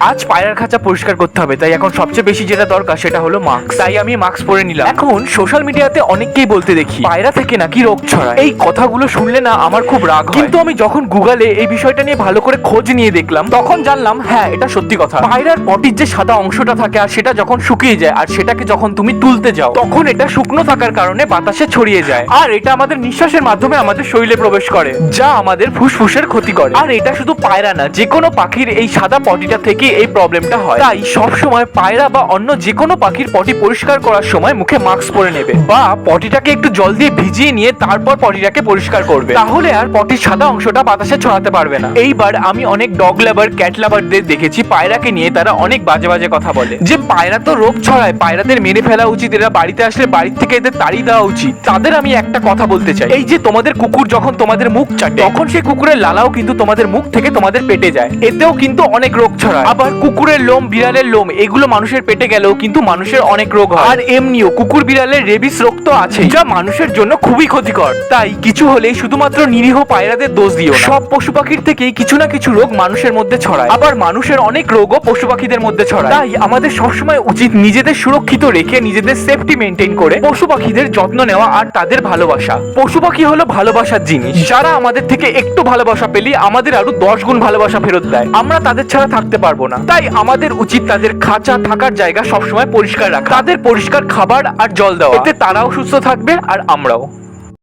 আজ পায়রার খাঁচা পরিষ্কার করতে হবে, তাই এখন সবচেয়ে বেশি যেটা দরকার সেটা হলো মাস্ক। তাই আমি মাস্ক পরে নিলাম। এখন সোশ্যাল মিডিয়াতে অনেককেই বলতে দেখি, পায়রা থেকে নাকি রোগ ছড়ায়। এই কথাগুলো শুনলে না আমার খুব রাগ কিন্তু আমি যখন গুগলে এই বিষয়টা নিয়ে ভালো করে খোঁজ নিয়ে দেখলাম, তখন জানলাম হ্যাঁ এটা সত্যি কথা। পায়রার পটির যে সাদা অংশটা থাকে আর সেটা যখন শুকিয়ে যায় আর সেটাকে যখন তুমি তুলতে যাও, তখন এটা শুকনো থাকার কারণে বাতাসে ছড়িয়ে যায়। আর এটা আমাদের নিঃশ্বাসের মাধ্যমে আমাদের শরীরে প্রবেশ করে, যা আমাদের ফুসফুসের ক্ষতি করে। আর এটা শুধু পায়রা না যে কোনো পাখির এই সাদা পটিটা থেকে এই প্রবলেমটা হয়। তাই সব সময় পায়রা বা অন্য যে কোনো পাখির পটি পরিষ্কার করার সময় মুখে মাস্ক পরে নেবে বা পটিটাকে একটু জল দিয়ে ভিজিয়ে নিয়ে তারপর পটিটাকে পরিষ্কার করবে। তাহলে আর পটির সাদা অংশটা বাতাসে ছড়াতে পারবে না। এইবার আমি অনেক ডগ লাভার ক্যাট লাভারদের দেখেছি, পায়রাকে নিয়ে তারা অনেক বাজে বাজে কথা বলে। যে পায়রা তো রোগ ছড়ায়, পায়রাদের মেরে ফেলা উচিত, এরা বাড়িতে আসলে বাড়ির থেকে এদের তাড়িয়ে দেওয়া উচিত। তাদের আমি একটা কথা বলতে চাই। এই যে তোমাদের কুকুর যখন তোমাদের মুখ চাটে, তখন সেই কুকুরের লালাও কিন্তু তোমাদের মুখ থেকে তোমাদের পেটে যায়। এতেও কিন্তু অনেক রোগ ছড়ায়। আবার কুকুরের লোম, বিড়ালের লোম, এগুলো মানুষের পেটে গেলেও কিন্তু মানুষের অনেক রোগ হয়। আর এমনিও কুকুর বিড়ালের রেবিস রোগ তো আছে, যা মানুষের জন্য খুবই ক্ষতিকর। তাই কিছু হলেই শুধুমাত্র নিরীহ পায়রাদের দোষ দিও সব পশু পাখির থেকেই কিছু না কিছু রোগ মানুষের মধ্যে ছড়ায়। আবার মানুষের অনেক রোগও পশু পাখিদের মধ্যে ছড়ায়। তাই আমাদের সবসময় উচিত নিজেদের সুরক্ষিত রেখে নিজেদের সেফটি মেনটেন করে পশু পাখিদের যত্ন নেওয়া আর তাদের ভালোবাসা। পশু পাখি হলো ভালোবাসার জিনিস। যারা আমাদের থেকে একটু ভালোবাসা পেলে আমাদের আরও দশ গুণ ভালোবাসা ফেরত দেয়। আমরা তাদের ছাড়া থাকতে পারব না। তাই আমাদের উচিত তাদের খাঁচা থাকার জায়গা সবসময় পরিষ্কার রাখা। তাদের পরিষ্কার খাবার আর জল দেওয়া। এতে তারাও সুস্থ থাকবে আর আমরাও।